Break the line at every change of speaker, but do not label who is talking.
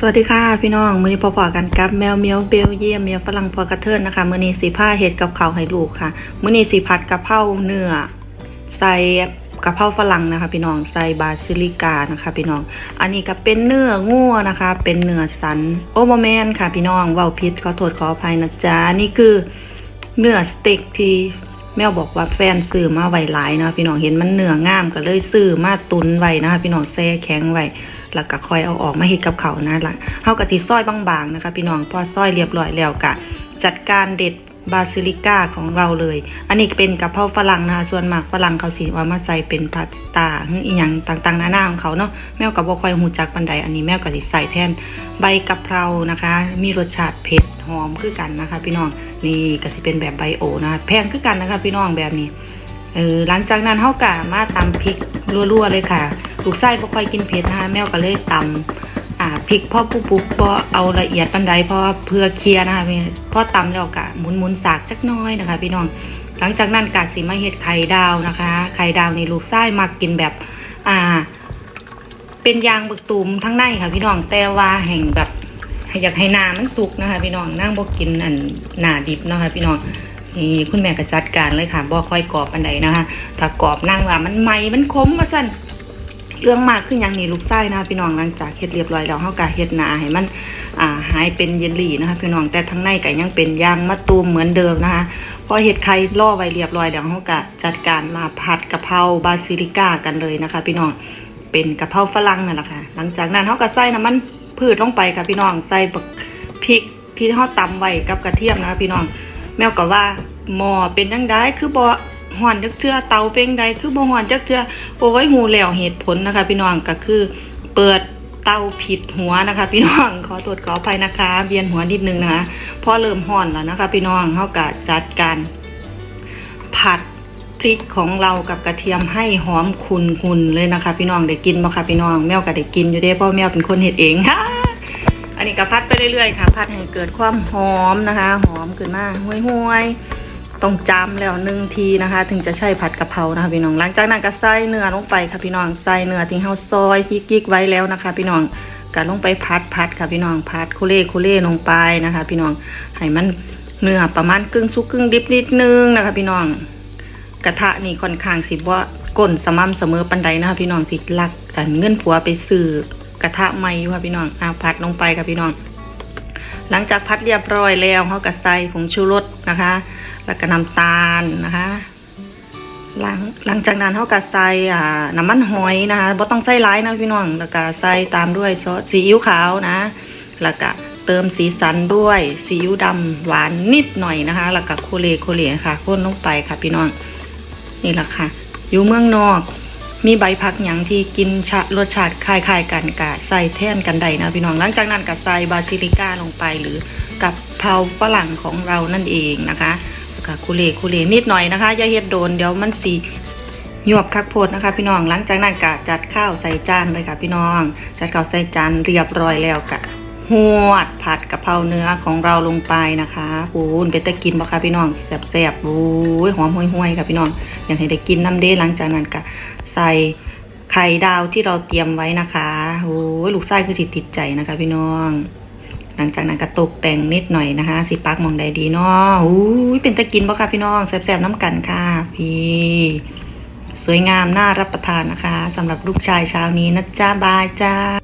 สวัสดีค่ะพี่น้องมือนี้พอๆกันกับแมวเมียวเบลเยียมเมียวฝรั่งพอกระเทินนะคะมือนี้สีผ้าเห็ดกับข้าวให้ลูกค่ะมือนี้สีผัดกะเพราเนื้อใส่กะเพราฝรั่งนะคะพี่น้องใส่บาซิลิกานะคะพี่น้อง อันนี้ก็เป็นเนื้องัวนะคะ เป็นเนื้อสันโอโมแมนค่ะพี่น้องเว้าผิดขอโทษขออภัยนะจ๊ะนี่คือเนื้อสเต็กที่แมวบอกว่าแฟนซื้อมาไว้หลายนะคะพี่น้องเห็นมันเนื้องามก็เลยซื้อมาตุนไว้นะคะพี่น้องแช่แข็งไว้ แล้วก็คอยเอาออกมาเฮ็ดกับเขานะล่ะเฮาก็สิซอยบางๆนะคะ พี่น้องพอซอยเรียบร้อยแล้วก็จัดการเด็ดบาซิลิก้าของเราเลย อันนี้เป็นกะเพราฝรั่งนะคะส่วนมากฝรั่งเขาสิว่ามาใส่เป็นพาสต้าหรืออีหยังต่างๆนานาของเขาเนาะแมวก็บ่คอยฮู้จักปานใดอันนี้แมวก็สิใส่แทนใบกะเพรานะคะ มีรสชาติเผ็ดหอมคือกันนะคะ พี่น้องนี่ก็สิเป็นแบบไบโอนะคะแพงคือกันนะคะ พี่น้องแบบนี้เออหลังจากนั้นเฮากะมาตำพริกรัวๆเลยค่ะ ลูกไส้บ่ค่อยกินเผ็ดนะคะแมวก็เลยตำอ่าพริกพ่อปุ๊บปุ๊บบ่เอาละเอียดปานใดเพราะว่าเพื่อเคลียร์นะคะพ่อตำแล้วกะหมุนๆสากจักน้อยนะคะ พี่น้องหลังจากนั้นกะสิมาเฮ็ดไข่ดาวนะคะ ไข่ดาวนี่ลูกไส้มักกินแบบอ่า เป็นยางบึกตูมทั้งในค่ะ พี่น้องแต่ว่าแห่งแบบอยากให้นามันสุกนะคะ พี่น้องนั่งบ่กินอันหนาดิบนะคะ พี่น้องนี่คุณแม่ก็จัดการเลยค่ะบ่ค่อยกรอบอันใดนะคะ ถ้ากรอบนั่งว่ามันไหมมันคมว่าสั่น เรื่องมากขึ้นอย่างนี้ลูกไส้นะคะพี่น้องหลังจากเฮ็ดเรียบร้อยแล้วเฮาก็เฮ็ดหนาให้มันอ่าหายเป็นเยลลี่นะคะพี่น้องแต่ทั้งในก็ยังเป็นยางมะตูมเหมือนเดิมนะคะพอเฮ็ดไข่ล่อไว้เรียบร้อยแล้วเฮาก็จัดการมาผัดกะเพราบาซิลิก้ากันเลยนะคะ พี่น้องเป็นกะเพราฝรั่งนั่นแหละค่ะ หลังจากนั้นเฮาก็ใส่น้ำมันพืชลงไปค่ะพี่น้องใส่บักพริกที่เฮาตำไว้กับกระเทียมนะคะพี่น้องแมวก็ว่าหมอเป็นจังไดคือบ่ ห่อนจักเทื่อเตาเป็นใดคือบ่ห่อนจักเทื่อโอ้ยหูแล้วเหตุผลนะคะ พี่น้องก็คือ เปิดเตาผิดหัวนะคะ พี่น้องขอโทษขออภัยนะคะเบียนหัวนิดนึงนะคะพอเริ่มห่อนแล้วนะคะ พี่น้องเฮาก็จัดการผัดพริกของเรากับกระเทียมให้หอมคุนคุนๆเลยนะคะ พี่น้องได้กินบ่คะพี่น้องแมวก็ได้กินอยู่เด้เพราะแมวเป็นคนเฮ็ดเองค่ะอันนี้ก็พัดไปเรื่อยๆค่ะ พัดให้เกิดความหอมนะคะ หอมขึ้นมาห้วยๆ ต้องจำแล้วหนึ่งทีนะคะ ถึงจะใช่ผัดกะเพรานะคะพี่น้องหลังจากนั้นก็ใส่เนื้อลงไปค่ะพี่น้องใส่เนื้อที่เฮาซอยกิ๊กไว้แล้วนะคะ พี่น้องก็ลงไปพัดพัดค่ะพี่น้องพัดคุเล่คุเล่ลงไปนะคะ พี่น้องให้มันเนื้อประมาณครึ่งสุกครึ่งดิบนิดนึงนะคะ พี่น้องกระทะนี่ค่อนข้างสิบว่าก้นสม่ำเสมอปันใดนะคะ พี่น้องสิลักกันเงินผัวไปซื้อกระทะใหม่อยู่ค่ะพี่น้องเอาผัดลงไปค่ะพี่น้อง หลังจากพัดเรียบร้อยแล้วเขาก็ใส่ผงชูรสนะคะ แล้วก็น้ำตาลนะคะหลังหลังจากนั้นเขาก็ใส่อ่าน้ำมันหอยนะคะบ่ต้องใส่ร้ายนะพี่น้องแล้วก็ใส่ตามด้วยซอสซีอิ๊วขาวนะ แล้วก็เติมสีสันด้วยซีอิ๊วดำหวานนิดหน่อยนะคะ แล้วก็โคเลโคเลค่ะข้นลงไปค่ะพี่น้องนี่แหละค่ะ อยู่เมืองนอก มีใบพักหยังที่กินชะรสชาติคล้ายๆกันกะใส่แท่นกันได้นะพี่น้องหลังจากนั้นก็ใส่บาซิลิก้าลงไปหรือกับเพราฝรั่งของเรานั่นเองนะคะ แล้วก็คุเลคุเลนิดหน่อยนะคะอย่าเฮ็ดโดนเดี๋ยวมันสีหยวบคักโพดนะคะ พี่น้องหลังจากนั้นก็จัดข้าวใส่จานเลยค่ะพี่น้อง จัดข้าวใส่จานเรียบร้อยแล้วกะหวดผัดกะเพราเนื้อของเราลงไปนะคะปูนเป็นตะกินบ่คะพี่น้องแซ่บๆโอ้ยหอมห่วยๆค่ะพี่น้องอยากให้ได้กินน้ำเด้หลังจากนั้นก็ใส่ไข่ดาวที่เราเตรียมไว้นะคะโอ้ยลูกไส้คือสิติดใจนะคะพี่น้อง หลังจากนั้นก็ตกแต่งนิดหน่อยนะคะ สีปักมองใดดีเนาะอู้ยเป็นตะกินบ่คะพี่น้องแซ่บๆน้ำกันค่ะ พี่ สวยงามน่ารับประทานนะคะสำหรับลูกชายเช้านี้นะจ้าบายจ้า